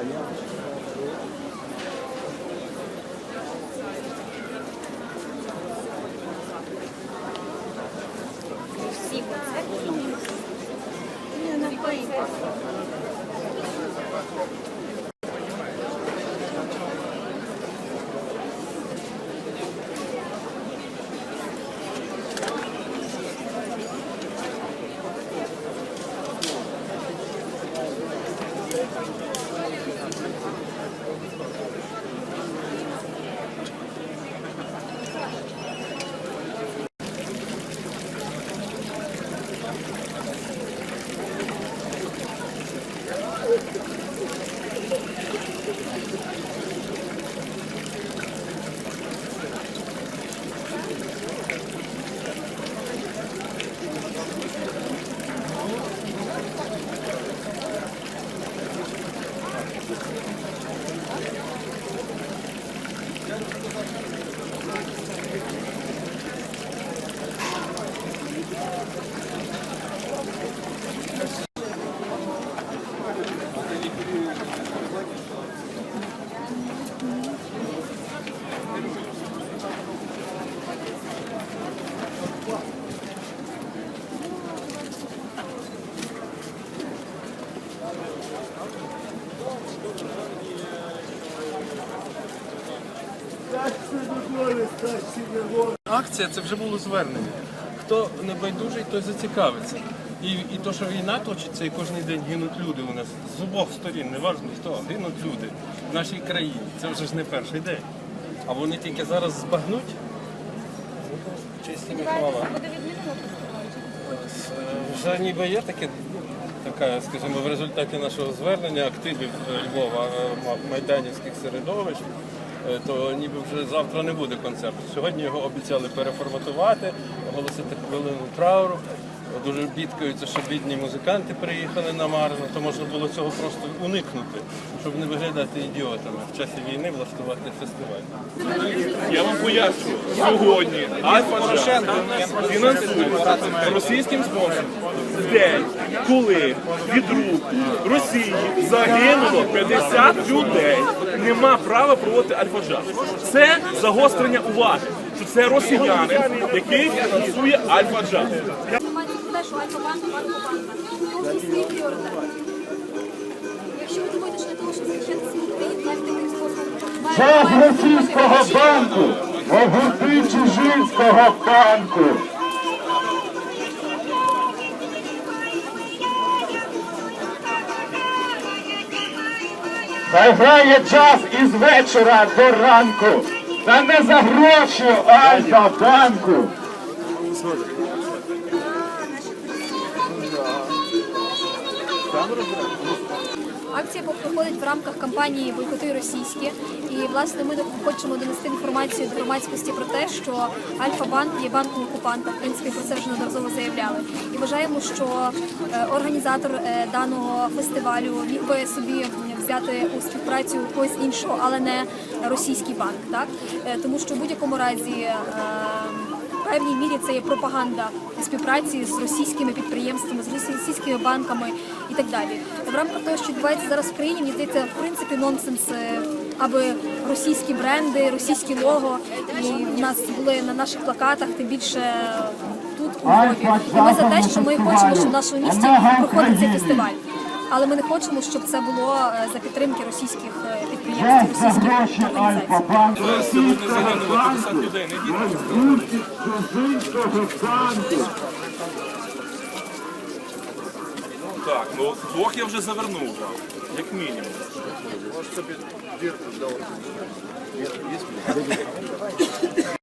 Спасибо. Акція це вже було звернення. Хто не байдужий, той зацікавиться. І, і то, що війна точиться, і кожен день гинуть люди у нас з обох сторін, неважно хто, гинуть люди в нашій країні. Це вже ж не перший день. А вони тільки зараз збагнуть. Честь їм хвала. Фестиваль? Вже ніби є таке, така, скажімо, в результаті нашого звернення активів е, Львова е, майданівських середовищ, е, то ніби вже завтра не буде концерту. Сьогодні його обіцяли переформатувати, оголосити хвилину трауру. Дуже бідкаються, що бідні музиканти приїхали намарно, то можна було цього просто уникнути, щоб не виглядати ідіотами в часі війни влаштувати фестиваль. Я вам поясню, сьогодні Альфа Джаз фінансує російським спонсором день, коли від рук Росії загинуло 50 людей. Нема права проводити Альфа Джаз. Це загострення уваги, що це росіянин, який фінансує Альфа Те, що Альфа-банк, Альфа-банка. Повністю свій. Якщо ви думаєте, що для того, щоб захищати свій Україну, навіть таким способом, Час російського банку, огурти чужинського банку. Грає джаз із вечора до ранку, та не за гроші Альфа банку. Акція проходить в рамках кампанії Бойкоти російські. І власне ми хочемо донести інформацію до громадськості про те, що Альфа-банк є банком окупанта. В принципі, про це вже неодноразово заявляли. І вважаємо, що е, організатор е, даного фестивалю міг би собі взяти у співпрацю когось іншого, але не російський банк. Так Е, тому що в будь-якому разі. Е, певній мірі це є пропаганда співпраці з російськими підприємствами, з російськими банками і так далі. В рамках того, що відбувається зараз в країні, мені здається, в принципі, нонсенс, е, аби російські бренди, російські лого і в нас були на наших плакатах, тим більше тут у Львові. І ми за те, що ми хочемо, щоб в нашому місті проходив цей фестиваль. Але ми не хочемо, щоб це було е, за підтримки російських е, підприємств, російських організацій. Альфа банку. Сьогодні загинуло 50 людей, не діти. Огурти чужинського банку. Так, ну двох я вже завернув, як мінімум.